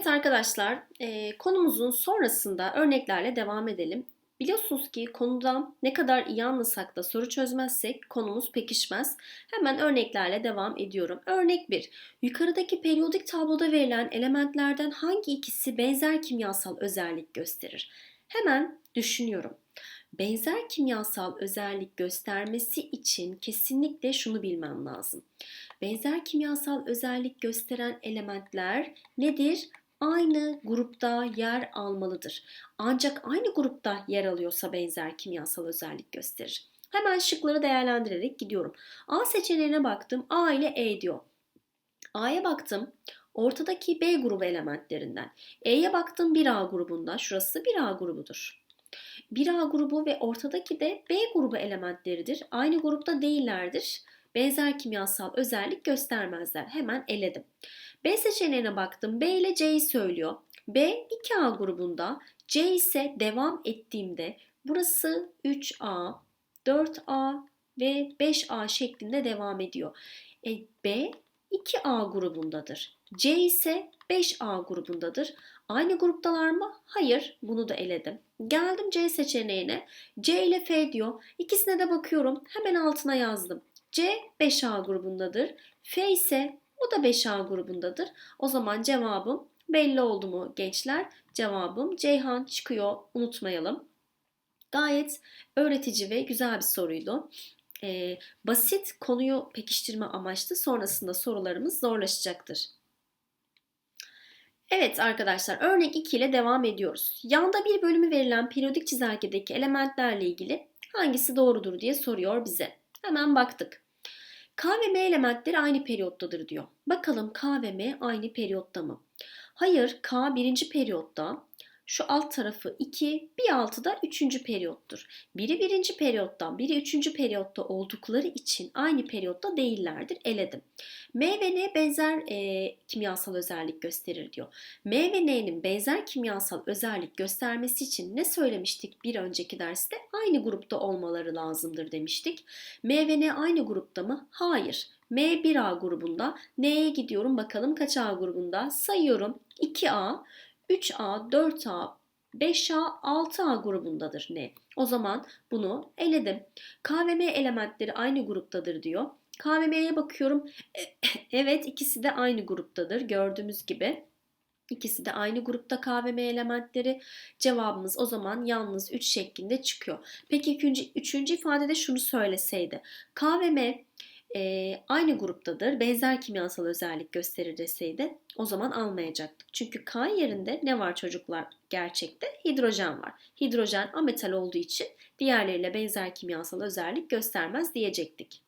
Evet arkadaşlar, e, konumuzun sonrasında örneklerle devam edelim. Biliyorsunuz ki konudan ne kadar iyi anlasak da soru çözmezsek konumuz pekişmez. Hemen örneklerle devam ediyorum. Örnek 1. Yukarıdaki periyodik tabloda verilen elementlerden hangi ikisi benzer kimyasal özellik gösterir? Hemen düşünüyorum. Benzer kimyasal özellik göstermesi için kesinlikle şunu bilmem lazım. Benzer kimyasal özellik gösteren elementler nedir? Aynı grupta yer almalıdır. Ancak aynı grupta yer alıyorsa benzer kimyasal özellik gösterir. Hemen şıkları değerlendirerek gidiyorum. A seçeneğine baktım. A ile E diyor. A'ya baktım. Ortadaki B grubu elementlerinden. E'ye baktım 1A grubunda. Şurası 1A grubudur. 1A grubu ve ortadaki de B grubu elementleridir. Aynı grupta değillerdir benzer kimyasal özellik göstermezler. Hemen eledim. B seçeneğine baktım. B ile C'yi söylüyor. B 2A grubunda, C ise devam ettiğimde burası 3A, 4A ve 5A şeklinde devam ediyor. E, B 2A grubundadır. C ise 5A grubundadır. Aynı gruptalar mı? Hayır. Bunu da eledim. Geldim C seçeneğine. C ile F diyor. İkisine de bakıyorum. Hemen altına yazdım. C 5A grubundadır. F ise o da 5A grubundadır. O zaman cevabım belli oldu mu gençler? Cevabım Ceyhan çıkıyor unutmayalım. Gayet öğretici ve güzel bir soruydu. Ee, basit konuyu pekiştirme amaçlı sonrasında sorularımız zorlaşacaktır. Evet arkadaşlar örnek 2 ile devam ediyoruz. Yanda bir bölümü verilen periyodik çizelgedeki elementlerle ilgili hangisi doğrudur diye soruyor bize. Hemen baktık. K ve M elementleri aynı periyottadır diyor. Bakalım K ve M aynı periyotta mı? Hayır, K birinci periyotta, şu alt tarafı 2, bir altı da 3. periyottur. Biri birinci periyottan, biri 3. periyotta oldukları için aynı periyotta değillerdir. Eledim. M ve N benzer e, kimyasal özellik gösterir diyor. M ve N'nin benzer kimyasal özellik göstermesi için ne söylemiştik bir önceki derste? Aynı grupta olmaları lazımdır demiştik. M ve N aynı grupta mı? Hayır. M 1A grubunda. N'ye gidiyorum bakalım kaç A grubunda? Sayıyorum. 2A, 3A, 4A, 5A, 6A grubundadır ne? O zaman bunu eledim. K ve M elementleri aynı gruptadır diyor. K ve M'ye bakıyorum. evet ikisi de aynı gruptadır gördüğümüz gibi. İkisi de aynı grupta K ve M elementleri. Cevabımız o zaman yalnız 3 şeklinde çıkıyor. Peki üçüncü, üçüncü ifadede şunu söyleseydi. K ve M e, aynı gruptadır, benzer kimyasal özellik gösterir deseydi o zaman almayacaktık. Çünkü K yerinde ne var çocuklar gerçekte? Hidrojen var. Hidrojen ametal olduğu için diğerleriyle benzer kimyasal özellik göstermez diyecektik.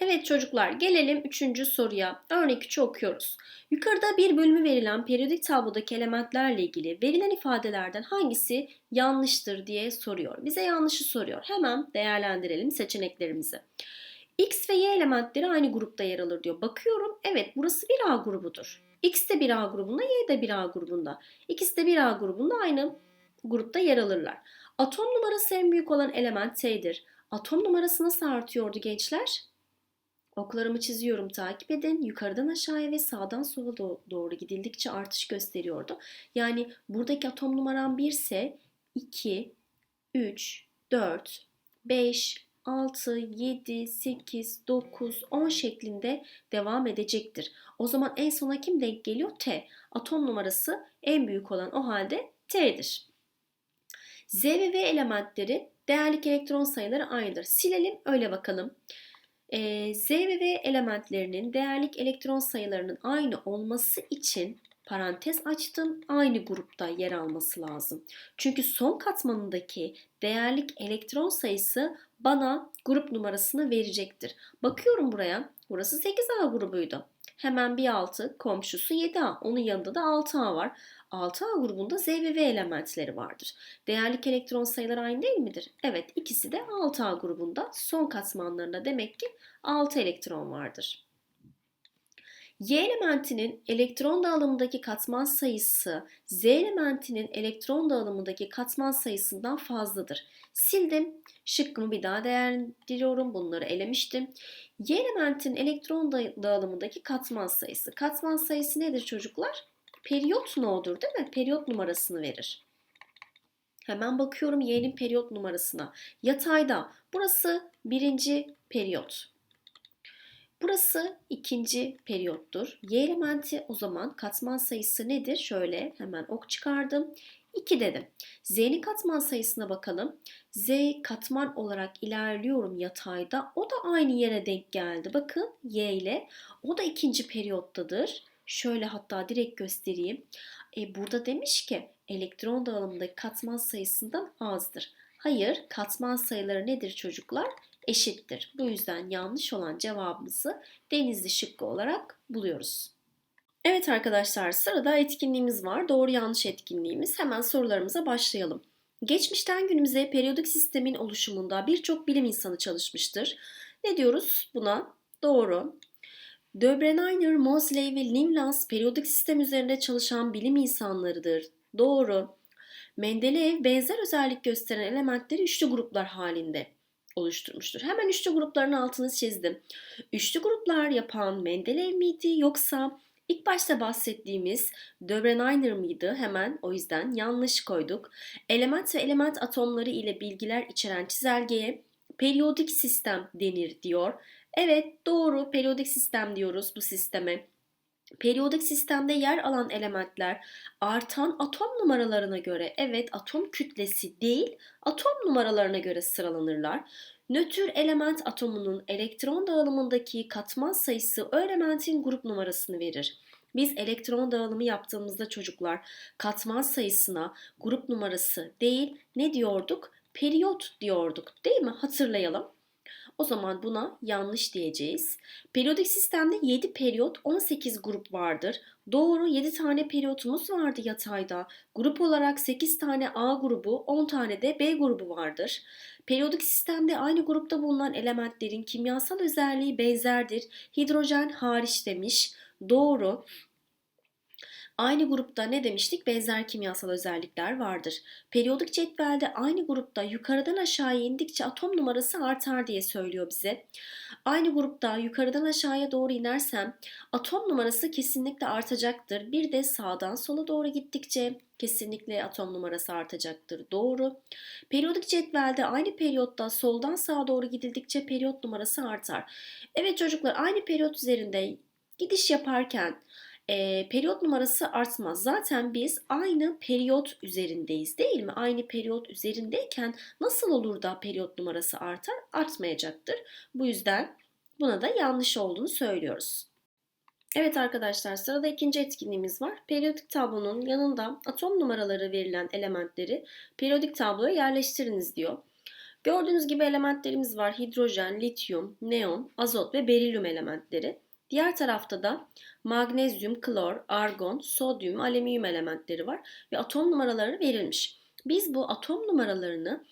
Evet çocuklar gelelim üçüncü soruya. Örnek 3'ü okuyoruz. Yukarıda bir bölümü verilen periyodik tablodaki elementlerle ilgili verilen ifadelerden hangisi yanlıştır diye soruyor. Bize yanlışı soruyor. Hemen değerlendirelim seçeneklerimizi. X ve Y elementleri aynı grupta yer alır diyor. Bakıyorum evet burası bir A grubudur. X de bir A grubunda, Y de bir A grubunda. İkisi de bir A grubunda aynı grupta yer alırlar. Atom numarası en büyük olan element T'dir. Atom numarası nasıl artıyordu gençler? Oklarımı çiziyorum takip edin. Yukarıdan aşağıya ve sağdan sola doğru gidildikçe artış gösteriyordu. Yani buradaki atom numaram 1 ise 2, 3, 4, 5, 6, 7, 8, 9, 10 şeklinde devam edecektir. O zaman en sona kim denk geliyor? T. Atom numarası en büyük olan o halde T'dir. Z ve V elementleri değerlik elektron sayıları aynıdır. Silelim öyle bakalım. Ee, Z ve V elementlerinin değerlik elektron sayılarının aynı olması için parantez açtım aynı grupta yer alması lazım. Çünkü son katmanındaki değerlik elektron sayısı bana grup numarasını verecektir. Bakıyorum buraya. Burası 8A grubuydu. Hemen bir altı komşusu 7A. Onun yanında da 6A var. 6A grubunda Z ve V elementleri vardır. Değerlik elektron sayıları aynı değil midir? Evet ikisi de 6A grubunda. Son katmanlarında demek ki 6 elektron vardır. Y elementinin elektron dağılımındaki katman sayısı Z elementinin elektron dağılımındaki katman sayısından fazladır. Sildim. Şıkkımı bir daha değerlendiriyorum. Bunları elemiştim. Y elementin elektron dağılımındaki katman sayısı. Katman sayısı nedir çocuklar? periyot no'dur değil mi? Periyot numarasını verir. Hemen bakıyorum y'nin periyot numarasına. Yatayda burası birinci periyot. Burası ikinci periyottur. Y elementi o zaman katman sayısı nedir? Şöyle hemen ok çıkardım. 2 dedim. Z'nin katman sayısına bakalım. Z katman olarak ilerliyorum yatayda. O da aynı yere denk geldi. Bakın Y ile. O da ikinci periyottadır. Şöyle hatta direkt göstereyim. E, burada demiş ki elektron dağılımındaki katman sayısından azdır. Hayır, katman sayıları nedir çocuklar? Eşittir. Bu yüzden yanlış olan cevabımızı denizli şıkkı olarak buluyoruz. Evet arkadaşlar sırada etkinliğimiz var. Doğru yanlış etkinliğimiz. Hemen sorularımıza başlayalım. Geçmişten günümüze periyodik sistemin oluşumunda birçok bilim insanı çalışmıştır. Ne diyoruz buna? Doğru. Döbrenheiner, Moseley ve Limlas periyodik sistem üzerinde çalışan bilim insanlarıdır. Doğru. Mendeleev benzer özellik gösteren elementleri üçlü gruplar halinde oluşturmuştur. Hemen üçlü grupların altını çizdim. Üçlü gruplar yapan Mendeleev miydi yoksa ilk başta bahsettiğimiz Döbrenheiner mıydı? Hemen o yüzden yanlış koyduk. Element ve element atomları ile bilgiler içeren çizelgeye periyodik sistem denir diyor. Evet doğru periyodik sistem diyoruz bu sisteme. Periyodik sistemde yer alan elementler artan atom numaralarına göre evet atom kütlesi değil atom numaralarına göre sıralanırlar. Nötr element atomunun elektron dağılımındaki katman sayısı o elementin grup numarasını verir. Biz elektron dağılımı yaptığımızda çocuklar katman sayısına grup numarası değil ne diyorduk? Periyot diyorduk değil mi? Hatırlayalım. O zaman buna yanlış diyeceğiz. Periyodik sistemde 7 periyot 18 grup vardır. Doğru 7 tane periyotumuz vardı yatayda. Grup olarak 8 tane A grubu 10 tane de B grubu vardır. Periyodik sistemde aynı grupta bulunan elementlerin kimyasal özelliği benzerdir. Hidrojen hariç demiş. Doğru. Aynı grupta ne demiştik? Benzer kimyasal özellikler vardır. Periyodik cetvelde aynı grupta yukarıdan aşağıya indikçe atom numarası artar diye söylüyor bize. Aynı grupta yukarıdan aşağıya doğru inersem atom numarası kesinlikle artacaktır. Bir de sağdan sola doğru gittikçe kesinlikle atom numarası artacaktır. Doğru. Periyodik cetvelde aynı periyotta soldan sağa doğru gidildikçe periyot numarası artar. Evet çocuklar aynı periyot üzerinde gidiş yaparken e, periyot numarası artmaz. Zaten biz aynı periyot üzerindeyiz değil mi? Aynı periyot üzerindeyken nasıl olur da periyot numarası artar? Artmayacaktır. Bu yüzden buna da yanlış olduğunu söylüyoruz. Evet arkadaşlar sırada ikinci etkinliğimiz var. Periyodik tablonun yanında atom numaraları verilen elementleri periyodik tabloya yerleştiriniz diyor. Gördüğünüz gibi elementlerimiz var. Hidrojen, lityum, neon, azot ve berilyum elementleri. Diğer tarafta da magnezyum, klor, argon, sodyum, alüminyum elementleri var ve atom numaraları verilmiş. Biz bu atom numaralarını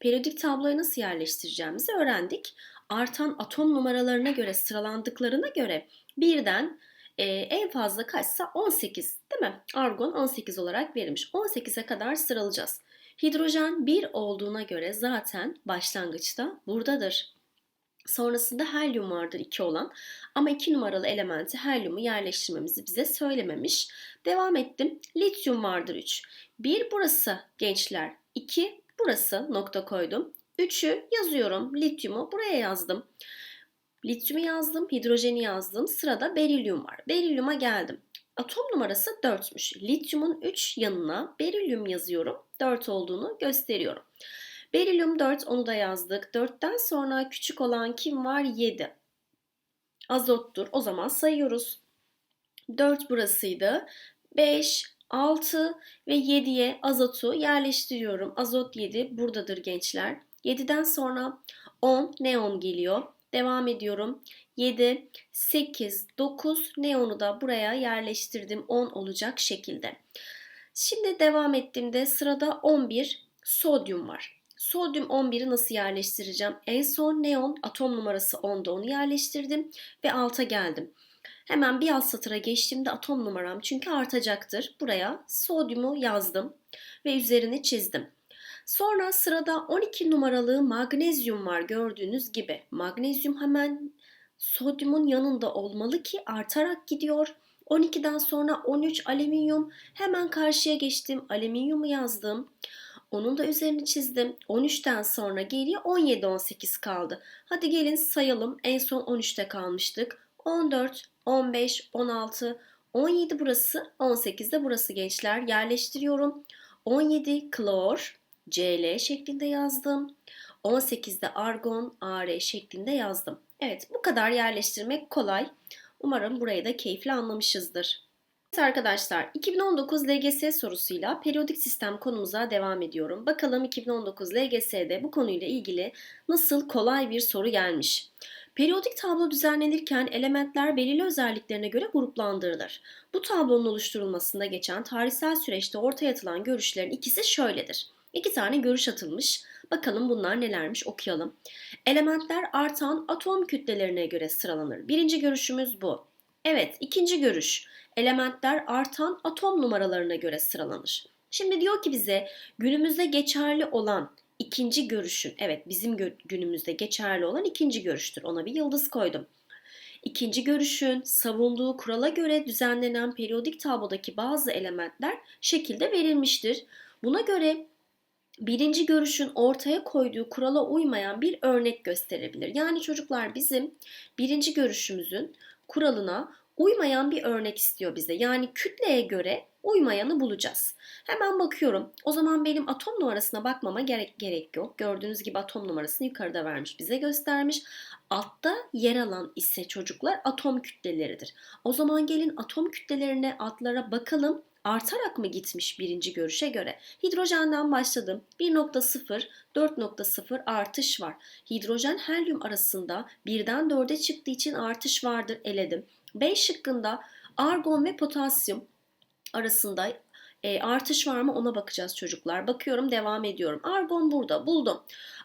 periyodik tabloya nasıl yerleştireceğimizi öğrendik. Artan atom numaralarına göre sıralandıklarına göre birden e, en fazla kaçsa 18 değil mi? Argon 18 olarak verilmiş. 18'e kadar sıralayacağız. Hidrojen 1 olduğuna göre zaten başlangıçta buradadır. Sonrasında helyum vardır 2 olan ama 2 numaralı elementi helyumu yerleştirmemizi bize söylememiş. Devam ettim. Lityum vardır 3. 1 burası gençler. 2 burası nokta koydum. 3'ü yazıyorum. Lityumu buraya yazdım. Lityumu yazdım, hidrojeni yazdım. Sırada berilyum var. Berilyuma geldim. Atom numarası 4'müş. Lityumun 3 yanına berilyum yazıyorum. 4 olduğunu gösteriyorum. Berilyum 4 onu da yazdık. 4'ten sonra küçük olan kim var? 7. Azottur. O zaman sayıyoruz. 4 burasıydı. 5, 6 ve 7'ye azotu yerleştiriyorum. Azot 7 buradadır gençler. 7'den sonra 10 neon geliyor. Devam ediyorum. 7, 8, 9 neonu da buraya yerleştirdim 10 olacak şekilde. Şimdi devam ettiğimde sırada 11 sodyum var. Sodyum 11'i nasıl yerleştireceğim? En son neon atom numarası 10'da onu yerleştirdim ve alta geldim. Hemen bir alt satıra geçtiğimde atom numaram çünkü artacaktır. Buraya sodyumu yazdım ve üzerini çizdim. Sonra sırada 12 numaralı magnezyum var gördüğünüz gibi. Magnezyum hemen sodyumun yanında olmalı ki artarak gidiyor. 12'den sonra 13 alüminyum. Hemen karşıya geçtim. Alüminyumu yazdım. Onun da üzerini çizdim. 13'ten sonra geriye 17, 18 kaldı. Hadi gelin sayalım. En son 13'te kalmıştık. 14, 15, 16, 17 burası, 18 de burası gençler. Yerleştiriyorum. 17 klor, Cl şeklinde yazdım. 18'de argon, Ar şeklinde yazdım. Evet bu kadar yerleştirmek kolay. Umarım burayı da keyifli anlamışızdır. Evet arkadaşlar 2019 LGS sorusuyla periyodik sistem konumuza devam ediyorum. Bakalım 2019 LGS'de bu konuyla ilgili nasıl kolay bir soru gelmiş. Periyodik tablo düzenlenirken elementler belirli özelliklerine göre gruplandırılır. Bu tablonun oluşturulmasında geçen tarihsel süreçte ortaya atılan görüşlerin ikisi şöyledir. İki tane görüş atılmış. Bakalım bunlar nelermiş okuyalım. Elementler artan atom kütlelerine göre sıralanır. Birinci görüşümüz bu. Evet, ikinci görüş. Elementler artan atom numaralarına göre sıralanır. Şimdi diyor ki bize günümüzde geçerli olan ikinci görüşün, evet bizim günümüzde geçerli olan ikinci görüştür. Ona bir yıldız koydum. İkinci görüşün savunduğu kurala göre düzenlenen periyodik tablodaki bazı elementler şekilde verilmiştir. Buna göre birinci görüşün ortaya koyduğu kurala uymayan bir örnek gösterebilir. Yani çocuklar bizim birinci görüşümüzün kuralına uymayan bir örnek istiyor bize. Yani kütleye göre uymayanı bulacağız. Hemen bakıyorum. O zaman benim atom numarasına bakmama gerek gerek yok. Gördüğünüz gibi atom numarasını yukarıda vermiş, bize göstermiş. Altta yer alan ise çocuklar atom kütleleridir. O zaman gelin atom kütlelerine, adlara bakalım artarak mı gitmiş birinci görüşe göre? Hidrojenden başladım. 1.0, 4.0 artış var. Hidrojen helyum arasında birden 4'e çıktığı için artış vardır eledim. B şıkkında argon ve potasyum arasında e, artış var mı ona bakacağız çocuklar. Bakıyorum devam ediyorum. Argon burada buldum.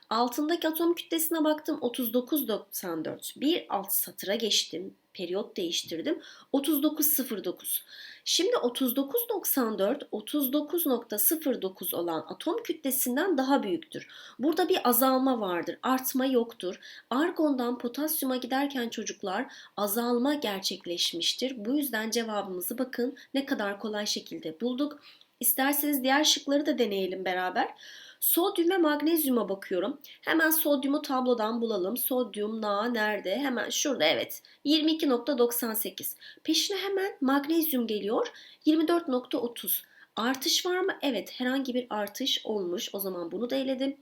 Altındaki atom kütlesine baktım 39.94. Bir alt satıra geçtim. Periyot değiştirdim. 39.09. Şimdi 39.94 39.09 olan atom kütlesinden daha büyüktür. Burada bir azalma vardır, artma yoktur. Argondan potasyuma giderken çocuklar azalma gerçekleşmiştir. Bu yüzden cevabımızı bakın ne kadar kolay şekilde bulduk. İsterseniz diğer şıkları da deneyelim beraber. Sodyum ve magnezyuma bakıyorum. Hemen sodyumu tablodan bulalım. Sodyum na nerede? Hemen şurada evet. 22.98. Peşine hemen magnezyum geliyor. 24.30. Artış var mı? Evet herhangi bir artış olmuş. O zaman bunu da eledim.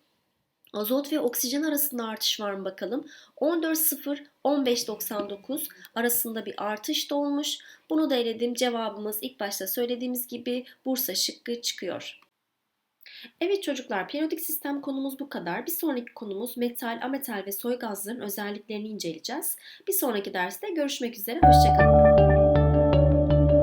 Azot ve oksijen arasında artış var mı bakalım. 14.0 15.99 arasında bir artış da olmuş. Bunu da eledim. Cevabımız ilk başta söylediğimiz gibi Bursa şıkkı çıkıyor. Evet çocuklar, periyodik sistem konumuz bu kadar. Bir sonraki konumuz metal, ametal ve soy gazların özelliklerini inceleyeceğiz. Bir sonraki derste görüşmek üzere, hoşçakalın.